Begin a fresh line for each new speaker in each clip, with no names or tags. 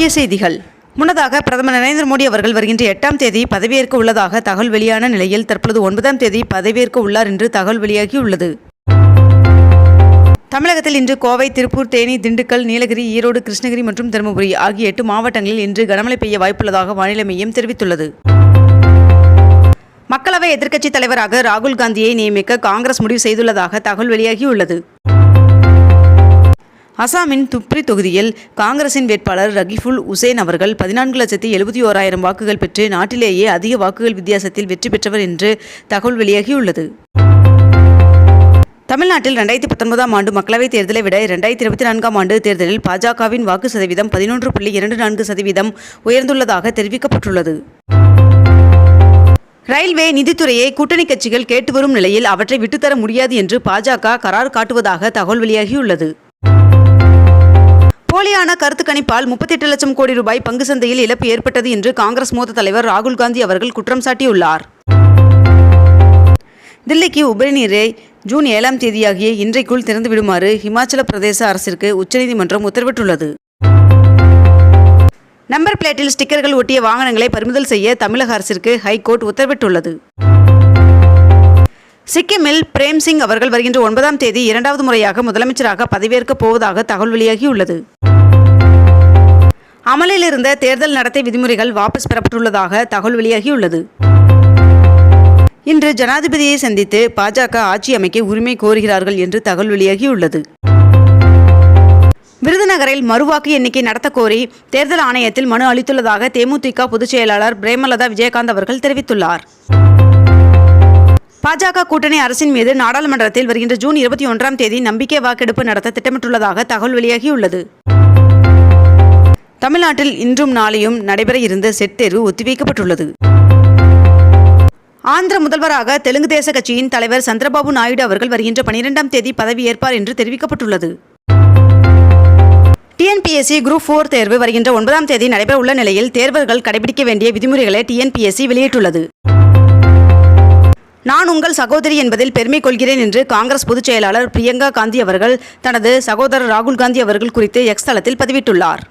முக்கிய செய்திகள். முன்னதாக பிரதமர் நரேந்திர மோடி அவர்கள் வருகின்ற எட்டாம் தேதி பதவியேற்க உள்ளதாக தகவல் வெளியான நிலையில் தற்பொழுது ஒன்பதாம் தேதி பதவியேற்க உள்ளார் என்று தகவல் வெளியாகியுள்ளது. தமிழகத்தில் இன்று கோவை திருப்பூர் தேனி திண்டுக்கல் நீலகிரி ஈரோடு கிருஷ்ணகிரி மற்றும் தருமபுரி ஆகிய எட்டு மாவட்டங்களில் இன்று கனமழை பெய்ய வாய்ப்புள்ளதாக வானிலை மையம் தெரிவித்துள்ளது. மக்களவை எதிர்க்கட்சித் தலைவராக ராகுல் காந்தியை நியமிக்க காங்கிரஸ் முடிவு செய்துள்ளதாக தகவல் வெளியாகியுள்ளது. அசாமின் துப்ரி தொகுதியில் காங்கிரசின் வேட்பாளர் ரகிஃபுல் உசேன் அவர்கள் பதினான்கு லட்சத்தி எழுபத்தி ஓராயிரம் வாக்குகள் பெற்று நாட்டிலேயே அதிக வாக்குகள் வித்தியாசத்தில் வெற்றி பெற்றவர் என்று தகவல் வெளியாகியுள்ளது. தமிழ்நாட்டில் ரெண்டாயிரத்தி பத்தொன்பதாம் ஆண்டு மக்களவைத் தேர்தலை விட இரண்டாயிரத்தி இருபத்தி நான்காம் ஆண்டு தேர்தலில் பாஜகவின் வாக்கு சதவீதம் பதினொன்று புள்ளி இரண்டு நான்கு சதவீதம் உயர்ந்துள்ளதாக தெரிவிக்கப்பட்டுள்ளது. ரயில்வே நிதித்துறையை கூட்டணி கட்சிகள் கேட்டு வரும் நிலையில் அவற்றை விட்டுத்தர முடியாது என்று பாஜக கரார் காட்டுவதாக தகவல் வெளியாகியுள்ளது. போலியான கருத்து கணிப்பால் முப்பத்தி எட்டு லட்சம் கோடி ரூபாய் பங்கு சந்தையில் இழப்பு ஏற்பட்டது என்று காங்கிரஸ் மூத்த தலைவர் ராகுல் காந்தி அவர்கள் குற்றம் சாட்டியுள்ளார். தில்லிக்கு உபரிநீரை ஜூன் ஏழாம் தேதியாகிய இன்றைக்குள் திறந்து விடுமாறு இமாச்சல பிரதேச அரசிற்கு உச்சநீதிமன்றம் உத்தரவிட்டுள்ளது. நம்பர் பிளேட்டில் ஸ்டிக்கர்கள் ஒட்டிய வாகனங்களை பறிமுதல் செய்ய தமிழக அரசிற்கு ஹைகோர்ட் உத்தரவிட்டுள்ளது. சிக்கிமில் பிரேம்சிங் அவர்கள் வருகின்ற ஒன்பதாம் தேதி இரண்டாவது முறையாக முதலமைச்சராக பதவியேற்கப் போவதாக தகவல் வெளியாகியுள்ளது. அமலில் இருந்த தேர்தல் நடத்தை விதிமுறைகள் வாபஸ் பெறப்பட்டுள்ளதாக தகவல் வெளியாகியுள்ளது. இன்று ஜனாதிபதியை சந்தித்து பாஜக ஆட்சி அமைக்க உரிமை கோருகிறார்கள் என்று தகவல் வெளியாகியுள்ளது. விருதுநகரில் மறுவாக்கு எண்ணிக்கை நடத்த கோரி தேர்தல் ஆணையத்தில் மனு அளித்துள்ளதாக தேமுதிக பொதுச் செயலாளர் பிரேமலதா விஜயகாந்த் அவர்கள் தெரிவித்துள்ளார். பாஜக கூட்டணி அரசின் மீது நாடாளுமன்றத்தில் வருகின்ற ஜூன் இருபத்தி ஒன்றாம் தேதி நம்பிக்கை வாக்கெடுப்பு நடத்த திட்டமிட்டுள்ளதாக தகவல் வெளியாகியுள்ளது. தமிழ்நாட்டில் இன்றும் நாளையும் நடைபெற இருந்த செட் தேர்வு ஒத்திவைக்கப்பட்டுள்ளது. ஆந்திர முதல்வராக தெலுங்கு தேச கட்சியின் தலைவர் சந்திரபாபு நாயுடு அவர்கள் வருகின்ற பனிரெண்டாம் தேதி பதவியேற்பார் என்று தெரிவிக்கப்பட்டுள்ளது. டிஎன்பிஎஸ்சி குரூப் ஃபோர் தேர்வு வருகின்ற ஒன்பதாம் தேதி நடைபெற உள்ள நிலையில் தேர்வர்கள் கடைபிடிக்க வேண்டிய விதிமுறைகளை டிஎன்பிஎஸ்சி வெளியிட்டுள்ளது. நான் உங்கள் சகோதரி என்பதில் பெருமை கொள்கிறேன் என்று காங்கிரஸ் பொதுச் செயலாளர் பிரியங்கா காந்தி அவர்கள் தனது சகோதரர் ராகுல் காந்தி அவர்கள் குறித்து எக்ஸ் தளத்தில் பதிவிட்டுள்ளார்.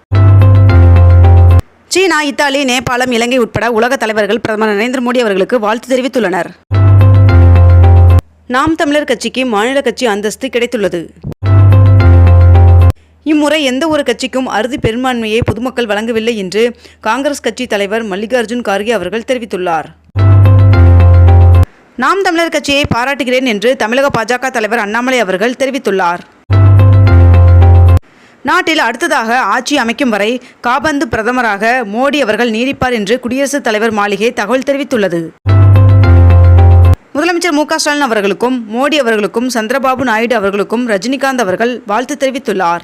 சீனா இத்தாலி நேபாளம் இலங்கை உட்பட உலக தலைவர்கள் பிரதமர் நரேந்திர மோடி அவர்களுக்கு வாழ்த்து தெரிவித்துள்ளனர். நாம் தமிழர் கட்சிக்கு மாநில கட்சி அந்தஸ்து கிடைத்துள்ளது. இம்முறை எந்த ஒரு கட்சிக்கும் அறுதி பெரும்பான்மையை பொதுமக்கள் வழங்கவில்லை என்று காங்கிரஸ் கட்சி தலைவர் மல்லிகார்ஜுன் கார்கே அவர்கள் தெரிவித்துள்ளார். நாம் தமிழர் கட்சியை பாராட்டுகிறேன் என்று தமிழக பாஜக தலைவர் அண்ணாமலை அவர்கள் தெரிவித்துள்ளார். நாட்டில் அடுத்ததாக ஆட்சி அமைக்கும் வரை காபந்து பிரதமராக மோடி அவர்கள் நீடிப்பார் என்று குடியரசுத் தலைவர் மாளிகை தகவல் தெரிவித்துள்ளது. முதலமைச்சர் மு ஸ்டாலின் அவர்களுக்கும் மோடி அவர்களுக்கும் சந்திரபாபு நாயுடு அவர்களுக்கும் ரஜினிகாந்த் அவர்கள் வாழ்த்து தெரிவித்துள்ளார்.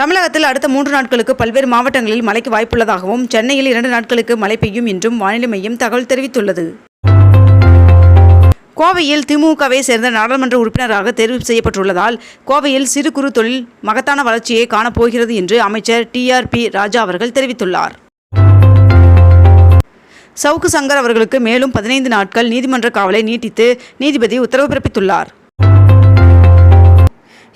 தமிழகத்தில் அடுத்த மூன்று நாட்களுக்கு பல்வேறு மாவட்டங்களில் மழைக்கு வாய்ப்புள்ளதாகவும் சென்னையில் இரண்டு நாட்களுக்கு மழை பெய்யும் என்றும் வானிலை மையம் தகவல் தெரிவித்துள்ளது. கோவையில் திமுகவை சேர்ந்த நாடாளுமன்ற உறுப்பினராக தேர்வு செய்யப்பட்டுள்ளதால் கோவையில் சிறு குறு தொழில் மகத்தான வளர்ச்சியை காணப்போகிறது என்று அமைச்சர் டிஆர்பி ராஜா அவர்கள் தெரிவித்துள்ளார். சவுக்கு சங்கர் அவர்களுக்கு மேலும் பதினைந்து நாட்கள் நீதிமன்ற காவலை நீட்டித்து நீதிபதி உத்தரவு பிறப்பித்துள்ளார்.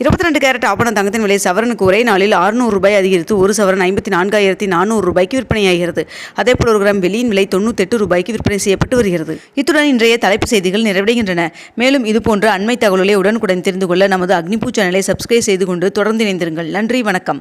இருபத்தி ரெண்டு கேரட் ஆபண தங்கத்தின் விலை சவரனுக்கு ஒரே நாளில் அறுநூறு ரூபாய் அதிகரித்து ஒரு சவரன் ஐம்பத்தி நான்காயிரத்தி நானூறு ரூபாய்க்கு விற்பனையாகிறது. அதேபோல் ஒரு கிராம் வெளியின் விலை தொண்ணூத்தெட்டு ரூபாய்க்கு விற்பனை செய்யப்பட்டு வருகிறது. இத்துடன் இன்றைய தலைப்பு செய்திகள் நிறைவடைகின்றன. மேலும் இதுபோன்ற அண்மை தகவல்களை உடனுக்குடன் தெரிந்து கொள்ள நமது அக்னிபூ சேனலை சப்ஸ்கிரைப் செய்து கொண்டு தொடர்ந்து இணைந்திருங்கள். நன்றி வணக்கம்.